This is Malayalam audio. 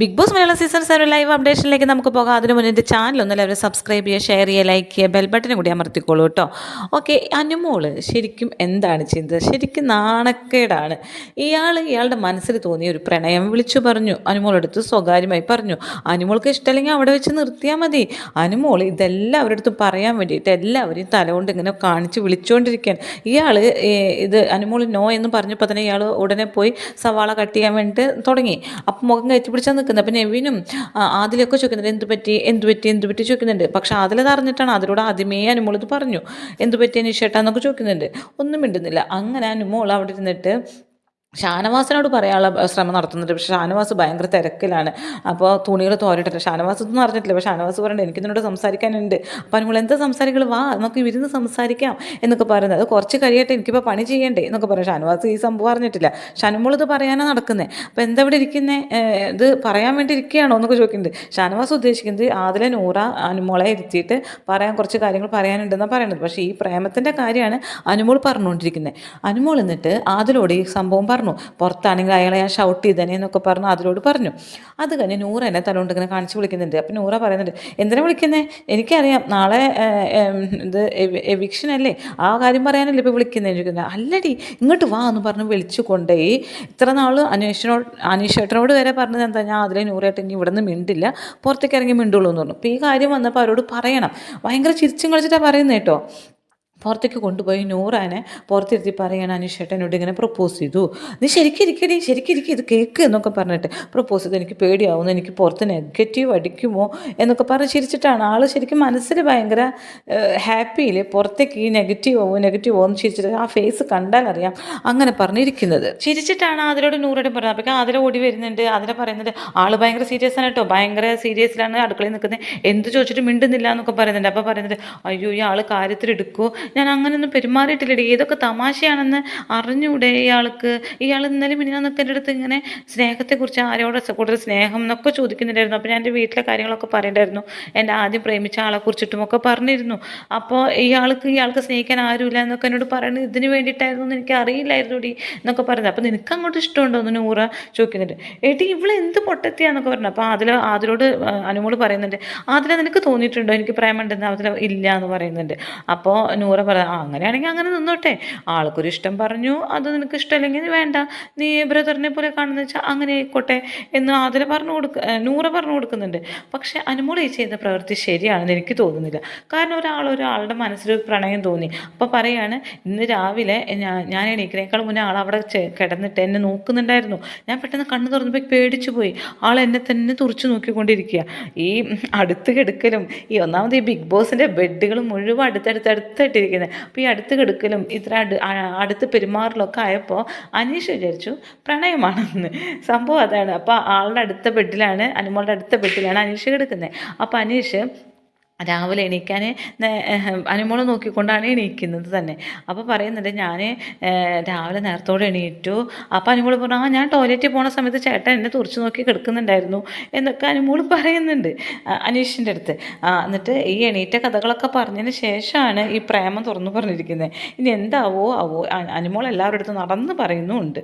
Big Boss Malayalam season seven live അപ്ഡേഷനിലേക്ക് നമുക്ക് പോകാം. അതിന് മുന്നേ എന്റെ ചാനൽ ഒന്ന് എല്ലാവരും സബ്സ്ക്രൈബ് ചെയ്യുക ഷെയർ ചെയ്യുക ലൈക്ക് ചെയ്യുക ബെൽ ബട്ടനും കൂടി അമർത്തിക്കോളൂ കേട്ടോ ഓക്കെ അനുമോൾ ശരിക്കും എന്താണ് ചെയ്തത്? ശരിക്കും നാണക്കേടാണ്. ഇയാൾ ഇയാളുടെ മനസ്സിൽ തോന്നിയ ഒരു പ്രണയം വിളിച്ചു പറഞ്ഞു. അനുമോളെടുത്ത് സ്വകാര്യമായി പറഞ്ഞു. അനുമോൾക്ക് ഇഷ്ടമല്ലെങ്കിൽ അവിടെ വെച്ച് നിർത്തിയാൽ മതി. അനുമോൾ ഇതെല്ലാം അവരുടെ അടുത്ത് പറയാൻ വേണ്ടിയിട്ട് എല്ലാവരെയും തലകൊണ്ട് ഇങ്ങനെ കാണിച്ച് വിളിച്ചുകൊണ്ടിരിക്കുകയാണ് ഇയാൾ ഇത് അനുമോൾ നോ എന്ന് പറഞ്ഞപ്പോൾ തന്നെ ഇയാൾ ഉടനെ പോയി സവാള കട്ട് ചെയ്യാൻ വേണ്ടിയിട്ട് തുടങ്ങി. അപ്പം മുഖം കയറ്റി പിടിച്ചാൽ നിൽക്കുന്നത്. അപ്പം നെവിനും ആദിലൊക്കെ ചോദിക്കുന്നുണ്ട് എന്ത് പറ്റി? എന്ത് പറ്റി? എന്ത് പറ്റി? ചോദിക്കുന്നുണ്ട്. പക്ഷെ ആദിലത് അറിഞ്ഞിട്ടാണ്. അതിലൂടെ ആദ്യമേ അനുമോൾ ഇത് പറഞ്ഞു. എന്ത് പറ്റി അനീഷേട്ടാന്നൊക്കെ ചോദിക്കുന്നുണ്ട്. ഒന്നും മിണ്ടുന്നില്ല. അങ്ങനെ അനുമോൾ അവിടെ ഇരുന്നിട്ട് ഷാനവാസിനോട് പറയാനുള്ള ശ്രമം നടത്തുന്നുണ്ട്. പക്ഷേ ഷാനവാസ് ഭയങ്കര തിരക്കിലാണ്. അപ്പോൾ തുണികൾ തോരട്ടില്ല. ഷാനവാസ് ഒന്നും അറിഞ്ഞിട്ടില്ല. പക്ഷേ ഷാനവാസ് പറയുന്നത് എനിക്ക് നിന്നോട് സംസാരിക്കാനുണ്ട്. അപ്പോൾ നിങ്ങൾ എന്താ സംസാരിക്കുക വാ നമുക്ക് ഇരുന്ന് സംസാരിക്കാം. എന്നൊക്കെ പറയുന്നത്. അത് കുറച്ച് കഴിയട്ടെ എനിക്കിപ്പോൾ പണി ചെയ്യണ്ടേ എന്നൊക്കെ പറയും. ഷാനവാസ് ഈ സംഭവം അറിഞ്ഞിട്ടില്ല. ഷാനുമോൾ ഇത് പറയാനാണ് നടക്കുന്നത് അപ്പോൾ എന്താ ഇവിടെ ഇരിക്കുന്നത് ഇത് പറയാൻ വേണ്ടി ഇരിക്കുകയാണോ എന്നൊക്കെ ചോദിക്കുന്നുണ്ട്. ഷാനവാസ് ഉദ്ദേശിക്കുന്നത് ആദ്യം നൂറ അനുമോളെ ഇരുത്തിയിട്ട് പറയാൻ കുറച്ച് കാര്യങ്ങൾ പറയാനുണ്ടെന്നാണ് പറയുന്നത് പക്ഷേ ഈ പ്രേമത്തിന്റെ കാര്യമാണ് അനുമോൾ പറഞ്ഞുകൊണ്ടിരിക്കുന്നത് അനുമോൾ എന്നിട്ട് ആദിലോട് ഈ സംഭവം പറഞ്ഞു പറഞ്ഞു പുറത്താണെങ്കിൽ അയാളെ ഞാൻ ഷൗട്ട് ചെയ്തേനെ എന്നൊക്കെ പറഞ്ഞു അതിലോട് പറഞ്ഞു. അത് കഴിഞ്ഞ് നൂറ എന്നെ തലോണ്ട് ഇങ്ങനെ കാണിച്ച് വിളിക്കുന്നുണ്ട്. അപ്പം നൂറ പറയുന്നുണ്ട് എന്തിനാ വിളിക്കുന്നത് എനിക്കറിയാം നാളെ ഇത് എവിക്ഷൻ അല്ലേ? ആ കാര്യം പറയാനല്ലേ ഇപ്പോൾ വിളിക്കുന്നത് ചോദിക്കുന്നത് അല്ലടി ഇങ്ങോട്ട് വാ എന്ന് പറഞ്ഞ് വിളിച്ചു കൊണ്ടുപോയി ഇത്ര നാൾ അന്വേഷണോട് അനീഷേട്ടനോട് വരെ പറഞ്ഞത് എന്താ? ഞാൻ അതിലെ നൂറായിട്ട് ഇനി ഇവിടെ നിന്ന് മിണ്ടില്ല. പുറത്തേക്ക് ഇറങ്ങി മിണ്ടുള്ളൂ എന്ന് പറഞ്ഞു. അപ്പോൾ ഈ കാര്യം വന്നപ്പോൾ അവരോട് പറയണം. ഭയങ്കര ചിരിച്ചും കളിച്ചിട്ടാണ് പറയുന്നത് കേട്ടോ. പുറത്തേക്ക് കൊണ്ടുപോയി നൂറാനെ പുറത്തിരുത്തി പറയണ അനുഷേട്ടനോട് ഇങ്ങനെ പ്രപ്പോസ് ചെയ്തു. നീ ശരിക്കിരിക്കടി ശരിക്കിരിക്കും ഇത് കേക്ക് എന്നൊക്കെ പറഞ്ഞിട്ട് പ്രപ്പോസ് ചെയ്ത്. എനിക്ക് പേടിയാവുന്നു എനിക്ക് പുറത്ത് നെഗറ്റീവ് അടിക്കുമോ? എന്നൊക്കെ പറഞ്ഞ് ചിരിച്ചിട്ടാണ്. ആൾ ശരിക്കും മനസ്സിൽ ഭയങ്കര ഹാപ്പിയിൽ പുറത്തേക്ക് ഈ നെഗറ്റീവ് ആവും നെഗറ്റീവ് ആവും ചിരിച്ചിട്ട് ആ ഫേസ് കണ്ടാൽ അറിയാം അങ്ങനെ പറഞ്ഞിരിക്കുന്നത്. ചിരിച്ചിട്ടാണ് അതിലോട് നൂറോട് പറഞ്ഞത്. അപ്പോൾ അതിലെ ഓടി വരുന്നുണ്ട്. അതിലെ പറയുന്നുണ്ട് ആൾ ഭയങ്കര സീരിയസ് ആണ് കേട്ടോ. ഭയങ്കര സീരിയസിലാണ് അടുക്കളയിൽ നിൽക്കുന്നത് എന്ത് ചോദിച്ചിട്ട് മിണ്ടുന്നില്ല എന്നൊക്കെ പറയുന്നുണ്ട്. അപ്പോൾ പറയുന്നുണ്ട് അയ്യോ ഈ ആൾ കാര്യത്തിൽ എടുക്കുമോ ഞാൻ അങ്ങനെയൊന്നും പെരുമാറിയിട്ടില്ലടി. ഏതൊക്കെ തമാശയാണെന്ന് അറിഞ്ഞൂടെ ഇയാൾക്ക്? ഇയാൾ ഇന്നലെ മിനിഞ്ഞാന്നൊക്കെ എന്റെ അടുത്ത് ഇങ്ങനെ സ്നേഹത്തെക്കുറിച്ച് ആരോട് കൂടുതൽ സ്നേഹം എന്നൊക്കെ ചോദിക്കുന്നുണ്ടായിരുന്നു. അപ്പോൾ ഞാൻ എന്റെ വീട്ടിലെ കാര്യങ്ങളൊക്കെ പറയണ്ടായിരുന്നു. എന്റെ ആദ്യം പ്രേമിച്ച ആളെ കുറിച്ചിട്ടുമൊക്കെ പറഞ്ഞിരുന്നു. അപ്പോൾ ഇയാൾക്ക് ഇയാൾക്ക് സ്നേഹിക്കാൻ ആരുമില്ല എന്നൊക്കെ എന്നോട് പറയുന്നത് ഇതിന് വേണ്ടിയിട്ടായിരുന്നു എന്ന് എനിക്ക് അറിയില്ലായിരുന്നു ഡി എന്നൊക്കെ പറയുന്നത് അപ്പോൾ നിനക്ക് അങ്ങോട്ട് ഇഷ്ടമുണ്ടോ എന്ന് നൂറ ചോദിക്കുന്നുണ്ട്. ഏട്ടി ഇവിടെ എന്ത് പൊട്ടത്തിയാന്നൊക്കെ പറഞ്ഞു അപ്പോൾ അതിൽ അതിലോട് അനുമോൾ പറയുന്നുണ്ട്. അതിൽ നിനക്ക് തോന്നിയിട്ടുണ്ടോ എനിക്ക് പ്രേമുണ്ടെന്ന് അതിൽ ഇല്ല എന്ന് പറയുന്നുണ്ട്. അപ്പോൾ നൂറ പറയാം ആ അങ്ങനെയാണെങ്കിൽ അങ്ങനെ നിന്നോട്ടെ. ആൾക്കൊരു ഇഷ്ടം പറഞ്ഞു അത് നിനക്ക് ഇഷ്ടമല്ലെങ്കിൽ വേണ്ട. നീ ബ്രദറിനെ പോലെ കാണുന്ന വെച്ചാൽ അങ്ങനെ ആയിക്കോട്ടെ എന്ന് ആതിര പറഞ്ഞു കൊടുക്ക നൂറ പറഞ്ഞു കൊടുക്കുന്നുണ്ട്. പക്ഷെ അനുമോൾ ഈ ചെയ്ത പ്രവൃത്തി ശരിയാണെന്ന് എനിക്ക് തോന്നുന്നില്ല. കാരണം ഒരാൾ ഒരാളുടെ മനസ്സിൽ പ്രണയം തോന്നി. അപ്പോൾ പറയാണ് ഇന്ന് രാവിലെ ഞാൻ ഞാൻ എണീക്കിനേക്കാൾ മുന്നേ ആൾ അവിടെ കിടന്നിട്ട് എന്നെ നോക്കുന്നുണ്ടായിരുന്നു. ഞാൻ പെട്ടെന്ന് കണ്ണു തുറന്നപ്പോൾ പേടിച്ചു പോയി. ആൾ എന്നെ തന്നെ തുറച്ചു നോക്കിക്കൊണ്ടിരിക്കുക ഈ അടുത്ത് കിടക്കലും ഈ ഒന്നാമത് ഈ ബിഗ് ബോസിന്റെ ബെഡുകൾ മുഴുവൻ അടുത്തടുത്ത് അടുത്തായിട്ടിരിക്കുക ഇരിക്കുന്നത് അപ്പോൾ ഈ അടുത്ത് കിടക്കലും ഇത്ര അടു അടുത്ത് പെരുമാറലൊക്കെ ആയപ്പോൾ അനീഷ് വിചാരിച്ചു പ്രണയമാണെന്ന്. സംഭവം അതാണ്. അപ്പോൾ ആളുടെ അടുത്ത ബെഡിലാണ് അനുമോളുടെ അടുത്ത ബെഡിലാണ് അനീഷ് കിടക്കുന്നത്. അപ്പോൾ അനീഷ് രാവിലെ എണീക്കാൻ അനുമോൾ നോക്കിക്കൊണ്ടാണ് എണീക്കുന്നത് തന്നെ. അപ്പോൾ പറയുന്നുണ്ട് ഞാൻ രാവിലെ നേരത്തോടെ എണീറ്റു. അപ്പോൾ അനുമോൾ പറഞ്ഞു ആ ഞാൻ ടോയ്ലറ്റിൽ പോണ സമയത്ത് ചേട്ടൻ എന്നെ തുറച്ചു നോക്കി കിടക്കുന്നുണ്ടായിരുന്നു. എന്നൊക്കെ അനുമോൾ പറയുന്നുണ്ട് അനീഷിന്റെ അടുത്ത്. എന്നിട്ട് ഈ എണീറ്റ കഥകളൊക്കെ പറഞ്ഞതിന് ശേഷമാണ് ഈ പ്രേമം തുറന്നു പറഞ്ഞിരിക്കുന്നത്. ഇനി എന്താവോ ആവോ അനുമോൾ എല്ലാവരുടെ അടുത്ത് നടന്ന് പറയുന്നുമുണ്ട്.